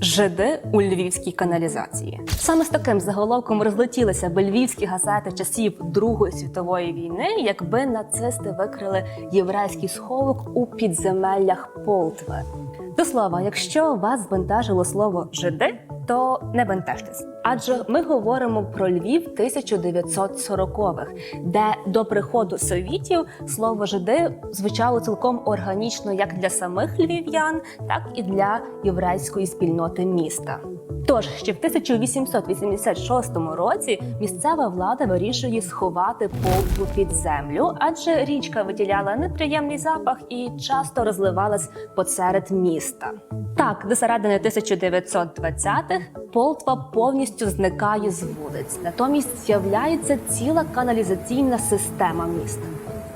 Жиди у львівській каналізації. Саме з таким заголовком розлетілися би львівські газети часів Другої світової війни, якби нацисти викрили єврейський сховок у підземеллях Полтви. До слова, якщо вас збентажило слово жиди, то не бентежтесь. Адже ми говоримо про Львів 1940-х, де до приходу совітів слово жиди звучало цілком органічно як для самих львів'ян, так і для єврейської спільноти міста. Тож ще в 1886 році місцева влада вирішує сховати полтву під землю, адже річка виділяла неприємний запах і часто розливалась посеред міста. Так, до середини 1920-х Полтва повністю зникає з вулиць, натомість з'являється ціла каналізаційна система міста.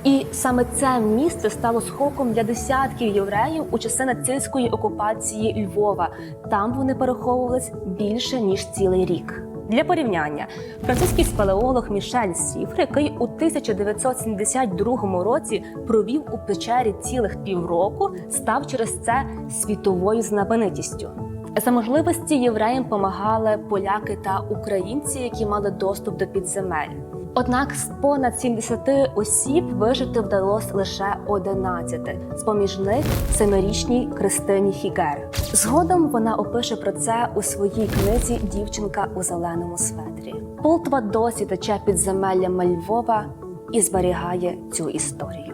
І саме це місце стало сховком для десятків євреїв у часи нацистської окупації Львова. Там вони переховувались більше ніж цілий рік. Для порівняння, французький спелеолог Мішель Сіфр, який у 1972 році провів у печері цілих півроку, став через це світовою знаменитістю. За можливості євреям помагали поляки та українці, які мали доступ до підземель. Однак з понад 70 осіб вижити вдалося лише 11, з поміж них семирічній Кристині Фігер. Згодом вона опише про це у своїй книзі Дівчинка у зеленому светрі. Полтва досі тече підземеллями Львова і зберігає цю історію.